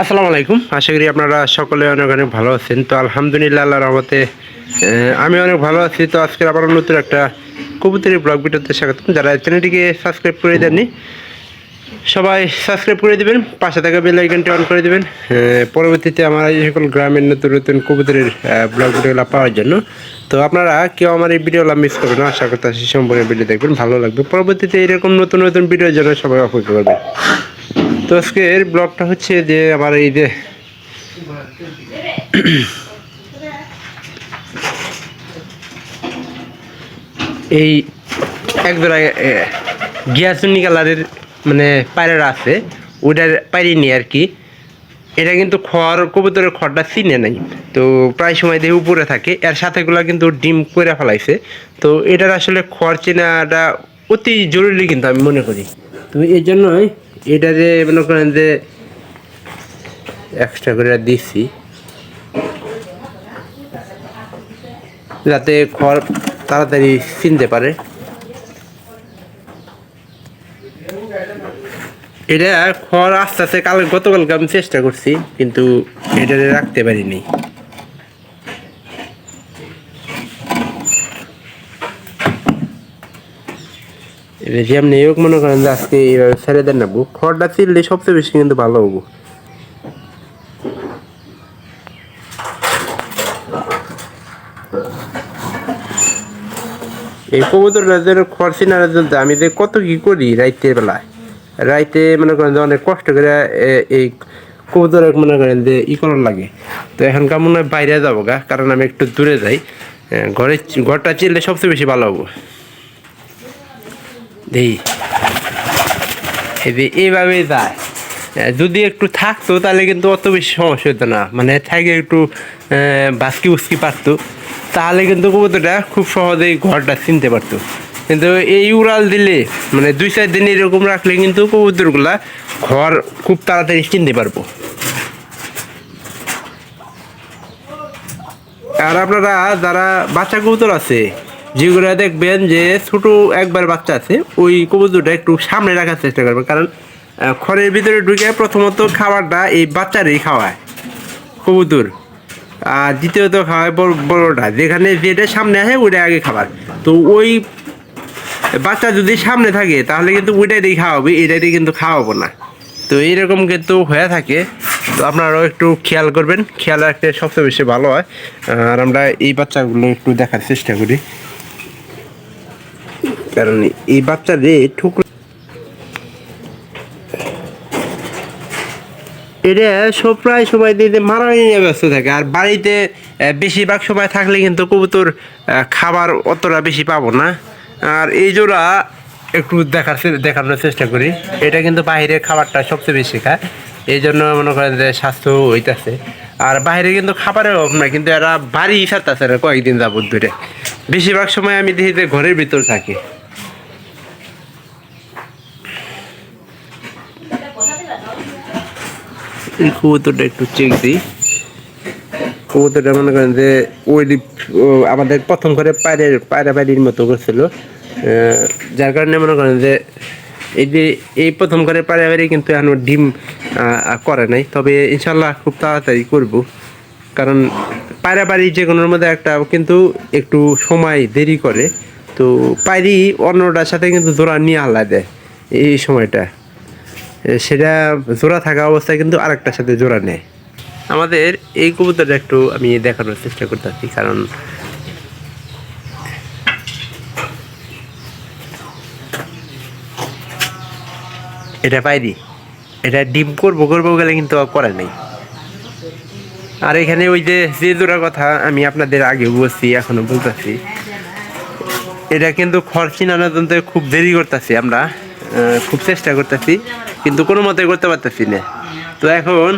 আসসালামু আলাইকুম। আশা করি আপনারা সকলে অনেক অনেক ভালো আছেন। তো আলহামদুলিল্লাহ আল্লাহ রহমতে আমি অনেক ভালো আছি। তো আজকে আবার নতুন একটা কবুতরি ব্লগ ভিডিওতে স্বাগত। যারা চ্যানেলটিকে সাবস্ক্রাইব করে দেননি, সবাই সাবস্ক্রাইব করে দিবেন, পাশে থাকা বেল আইকনটি অন করে দেবেন। পরবর্তীতে আমার এই সকল গ্রামের নতুন নতুন কবুতরের ব্লগ ভিডিওগুলো পাওয়ার জন্য। তো আপনারা কেউ আমার এই ভিডিওগুলো মিস করবেন আশা করতে আছি সম্পূর্ণ ভিডিও দেখবেন, ভালো লাগবে। পরবর্তীতে এরকম নতুন নতুন ভিডিওর জন্য সবাই অপেক্ষা করবেন। তো আজকের ব্লগটা হচ্ছে যে আমার এই যে এই একজোড়া গিয়াসুনি কালারের মানে পায়রা আছে, ওইটার পাইনি আর কি। এটা কিন্তু খড়, কবুতরের খড়টা চিনে নাই। তো প্রায় সময় দিয়ে উপরে থাকে, এর সাথেগুলো কিন্তু ডিম করে ফেলাইছে। তো এটার আসলে খড় চেনাটা অতি জরুরি কিন্তু আমি মনে করি। তো এই জন্যই এটা যে মনে করেন যে এক্সট্রা করে দিচ্ছি যাতে খড় তাড়াতাড়ি চিনতে পারে। এটা খড় আস্তে আস্তে কাল গতকালকে আমি চেষ্টা করছি, কিন্তু এটা রাখতে পারিনি। এটা যেমনি হোক মনে করেন যে আজকে এইভাবে ছেড়ে দেন না, বুক খড়টা চিনলে সবচেয়ে বেশি কিন্তু ভালো হব। এই কবুতরটা যেন চিনার জন্য আমি যে কত কি করি রাইতের বেলায়। রাইতে মনে করেন যে অনেক কষ্ট করে এই কবুতর মনে করেন যে ই করার লাগে। তো এখনকার মনে হয় বাইরে যাব গা, কারণ আমি একটু দূরে যাই। ঘরে, ঘরটা চিনলে সবচেয়ে বেশি ভালো হব। দেই। এইভাবেই যায়। যদি একটু থাকতো, তাহলে কিন্তু অত বেশি সমস্যা হতো না। মানে থাকে একটু বাসকি উস্কি পারতো। তাহলে কিন্তু কবুতরটা খুব সহজেই ঘরটা চিনতে পারতো। কিন্তু এই উড়াল দিলে মানে দুই চার দিন এরকম রাখলে কিন্তু কবুতরগুলা ঘর খুব তাড়াতাড়ি চিনতে পারব। আর আপনারা, যারা বাচ্চা কবুতর আছে যেগুলো দেখবেন যে ছোট একবার বাচ্চা আছে, ওই কবুতরটা একটু সামনে রাখার চেষ্টা করবেন। কারণ খড়ের ভিতরে ঢুকে প্রথমত খাবারটা এই বাচ্চারই খাওয়ায়, কবুতর। আর দ্বিতীয়ত খাওয়ায় বড়, বড়টা। যেখানে যেটা সামনে আসে ওইটা আগে খাবার। তো ওই বাচ্চা যদি সামনে থাকে, তাহলে কিন্তু ওইটাই খাওয়াবে এটাই কিন্তু খাওয়াবো না। তো এইরকম কিন্তু হয়ে থাকে। তো আপনারাও একটু খেয়াল করবেন। খেয়াল রাখতে সবচেয়ে বেশি ভালো হয়। আর আমরা এই বাচ্চাগুলো একটু দেখার চেষ্টা করি। কারণ এই বাচ্চাদের ঠুকরো এটা সব প্রায় সময় দিয়ে মারা নিয়ে ব্যস্ত থাকে। আর বাড়িতে বেশিরভাগ সময় থাকলে কিন্তু কবুতর খাবার অতটা বেশি পাবো না। আর এই জোড়া একটু দেখার দেখানোর চেষ্টা করি। এটা কিন্তু বাইরের খাবারটা সবচেয়ে বেশি খায়। এই জন্য মনে করেন যে স্বাস্থ্য হইতাছে। আর বাইরে কিন্তু খাবারের অভাব না কিন্তু এরা বাড়ি ছাড়তেছে না কয়েকদিন যাবত ধরে। বেশিরভাগ সময় আমি দেখি যে ঘরের ভিতর থাকে। এই কবুতরটা একটু চেক দিই। কবুতরটা মনে করেন যে ওই আমাদের প্রথম ঘরে পায়রের পায়রা বাড়ির মতো করছিল। যার কারণে মনে করেন যে এই যে এই প্রথম ঘরে পায়রা বাড়ি কিন্তু এখনও ডিম করে নাই। তবে ইনশাল্লাহ খুব তাড়াতাড়ি করব। কারণ পায়রা বাড়ি যে কোনোর মধ্যে একটা কিন্তু একটু সময় দেরি করে। তো পায়রি অন্যটার সাথে কিন্তু জোড়া নিয়ে আলাদা দেয় এই সময়টা। সেটা জোড়া থাকা অবস্থায় কিন্তু আরেকটার সাথে জোড়া নেয়। আমাদের এই কবুতরটা একটু আমি দেখানোর চেষ্টা করতেছি, কারণ এটা পাইনি। এটা ডিম করব করব গেলে কিন্তু করে নাই। আর এখানে ওই যে যে জোড়ার কথা আমি আপনাদের আগে বলছি এখনও বলতেছি, এটা কিন্তু চিনানোর জন্য খুব দেরি করতেছি আমরা খুব চেষ্টা করতেছি। কিন্তু কোনো মতে করতে পারতেছি না। তো এখন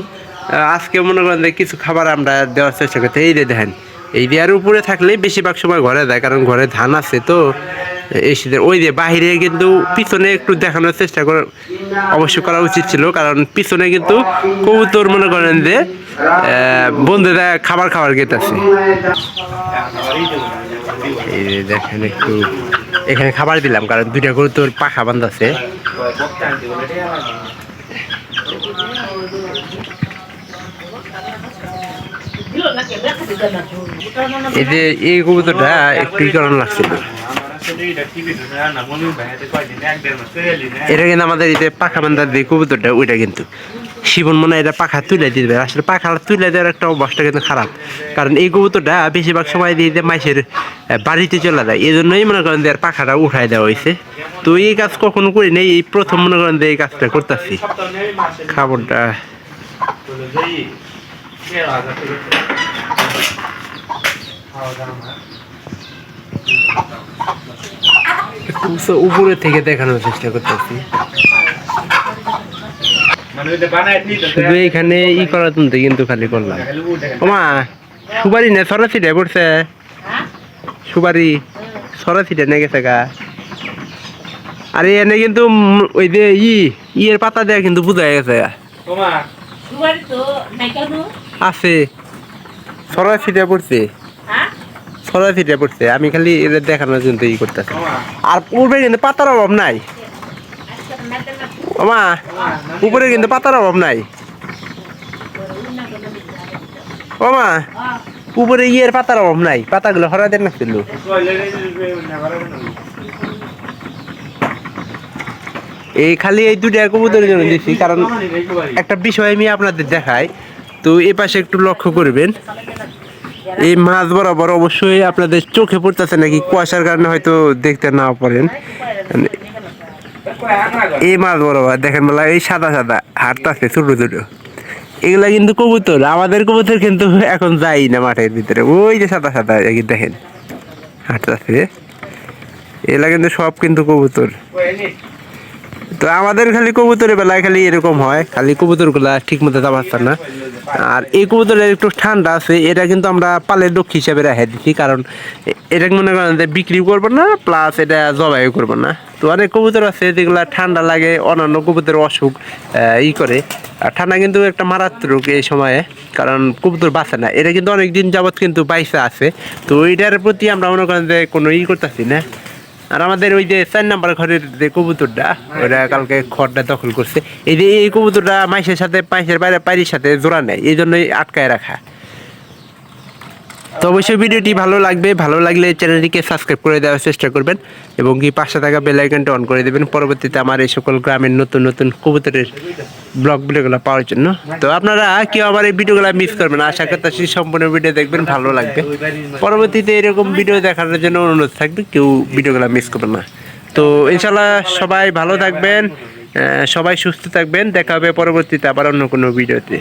আজকে মনে করেন যে কিছু খাবার আমরা দেওয়ার চেষ্টা করতে এই যে দেখেন, এই দেওয়ার উপরে থাকলে বেশিরভাগ সময় ঘরে দেয় কারণ ঘরে ধান আছে তো, এই শীতের ওই যে বাহিরে কিন্তু পিছনে একটু দেখানোর চেষ্টা করে অবশ্যই করা উচিত ছিল, কারণ পিছনে কিন্তু কবুতর মনে করেন যে বন্ধুরা খাবার খাবার গেতেছে এই দেখেন একটু এখানে খাবার দিলাম, কারণ দুইটা গরু তোর পাখা বান্ধাছে এই যে এই কবুতরটা একটু ই করানো লাগছিল। এটা কিন্তু আমাদের এই যে পাখা বান্ধার যে কবুতরটা, ওইটা কিন্তু। শিবন মনে হয় এটা পাখা তুলে পারে আসলে পাখা তুলে দেওয়ার একটা অবস্থা কিন্তু খারাপ। কারণ এই কবুতরটা বেশিরভাগ সময় দিয়ে যে মাইসের বাড়িতে চলে যায়। এই জন্যই মনে করেন যে পাখাটা উঠাই দেওয়া হয়েছে। তো এই কাজ কখনো করি নেই, এই প্রথম মনে করেন যে এই কাজটা করতেছি। খাবারটা। উপরে থেকে দেখানোর চেষ্টা করতেছি। শুধু এখানে ই জন্য কিন্তু খালি করলাম। ওমা সুপারি নে সরা ছিটে পড়ছে। সুপারি সরা ছিটে নে গেছে গা। আরে এনে কিন্তু ওই যে ই ইয়ের পাতা দেয়া কিন্তু বুঝা গেছে। আছে। সরা ছিটে পড়ছে। হ্যাঁ? সরা ছিটে পড়ছে। আমি খালি এটা দেখানোর জন্য ই করতেছি। আর পূর্বে কিন্তু পাতার অভাব নাই। ওমা উপরে কিন্তু পাতার অভাব নাই। ওমা উপরে ইয়ের পাতার অভাব নাই, পাতাগুলো হরা দেন না এই খালি এই দুটা কবুতরের জন্য দিচ্ছি কারণ একটা বিষয় আমি আপনাদের দেখাই, তো এই পাশে একটু লক্ষ্য করবেন। এই মাছ বরাবর অবশ্যই আপনাদের চোখে পড়তেছে নাকি, কুয়াশার কারণে হয়তো দেখতে না পারেন। এই মাছ বড় বরাবর দেখেন বলা এই সাদা সাদা হাড়তাছে ছোটো ছোট। এগুলা কিন্তু কবুতর, আমাদের কবুতর কিন্তু এখন যাই না মাঠের ভিতরে। ওই যে সাদা সাদা দেখেন হাঁটতেছে এগুলা কিন্তু সব কিন্তু কবুতর। তো আমাদের খালি কবুতরের বেলায় খালি এরকম হয়, খালি কবুতরগুলা ঠিক মতো যাবার না। আর এই কবুতরের একটু ঠান্ডা আছে, এটা কিন্তু আমরা পালের লক্ষ্য হিসাবে রেখে দিচ্ছি কারণ এটা মনে করেন যে বিক্রি করব না প্লাস এটা জবাইও করব না। তো অনেক কবুতর আছে যেগুলা ঠান্ডা লাগে, অন্যান্য কবুতরের অসুখ ই করে। আর ঠান্ডা কিন্তু একটা মারাত্মক এই সময়ে, কারণ কবুতর বাঁচে না। এটা কিন্তু অনেক দিন যাবৎ কিন্তু বাইসা আছে। তো এটার প্রতি আমরা মনে করেন যে কোনো ই করতেছি না। আর আমাদের ওই যে চার নাম্বার ঘরের যে কবুতরটা, ওরা কালকে খড়টা দখল করছে। এই যে এই কবুতরটা মাইসের সাথে, পাইসের বাইরে পাইরির সাথে জোড়া নেয়, এই জন্যই আটকায় রাখা। তো অবশ্যই ভিডিওটি ভালো লাগবে, ভালো লাগলে চ্যানেলটিকে সাবস্ক্রাইব করে দেওয়ার চেষ্টা করবেন এবং কি পাশে থাকা বেল আইকনটা অন করে দেবেন পরবর্তীতে আমার এই সকল গ্রামের নতুন নতুন কবুতরের ব্লগ ভিডিওগুলো পাওয়ার জন্য। তো আপনারা কেউ আমার এই ভিডিওগুলো মিস করবেন। আশা করতেছি সম্পূর্ণ ভিডিও দেখবেন, ভালো লাগবে। পরবর্তীতে এরকম ভিডিও দেখানোর জন্য অনুরোধ থাকবে, কেউ ভিডিওগুলো মিস করবেন না। তো ইনশাল্লাহ সবাই ভালো থাকবেন সবাই সুস্থ থাকবেন, দেখা হবে পরবর্তীতে আবার অন্য কোনো ভিডিওতে